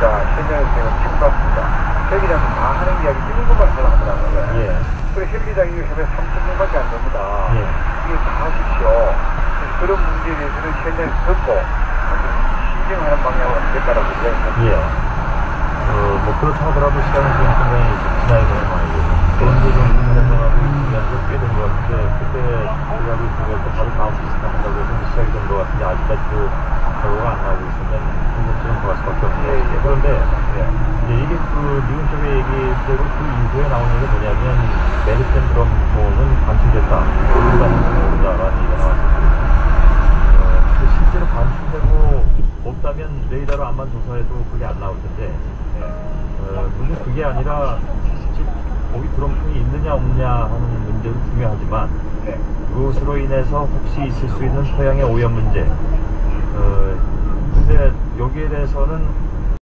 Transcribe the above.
자, 현장에서 제가 친구같습니다. 헬기장은 다 하는 이야기 일부만 하려고 하더라고요. 예. 그래, 헬기장이 요즘에 3,000명밖에 안 됩니다. 예. 이게 다 하십시오. 그런 문제에 대해서는 현장에서 듣고 신경하는 방향으로 하겠다라고 이야기했습니다. 예. 어, 뭐 그렇다 하더라도 시간은 지금 상당히 지나야 되는 상황이고 그런데 좀 운영하고 있으면서 꽤된 것 같은데 그때 있으면 또 바로 다음 주 시작한다고 해서 시작이 된 것 같은데 아직까지도 결과가 안 나오고 있으면 그런데 이제 이게 그 미국 쪽의 얘기대로 그 이후에 나온 얘기가 뭐냐면 메르센 드럼호는 관측됐다. 일반 모른다라는 얘기가 나왔습니다. 어, 실제로 관측되고 없다면 레이더로 안만 조사해도 그게 안 나올 텐데 어, 물론 그게 아니라 즉 거기 드럼통이 있느냐 없느냐 하는 문제도 중요하지만 네. 그것으로 인해서 혹시 있을 수 있는 토양의 오염 문제 어, 근데 여기에 대해서는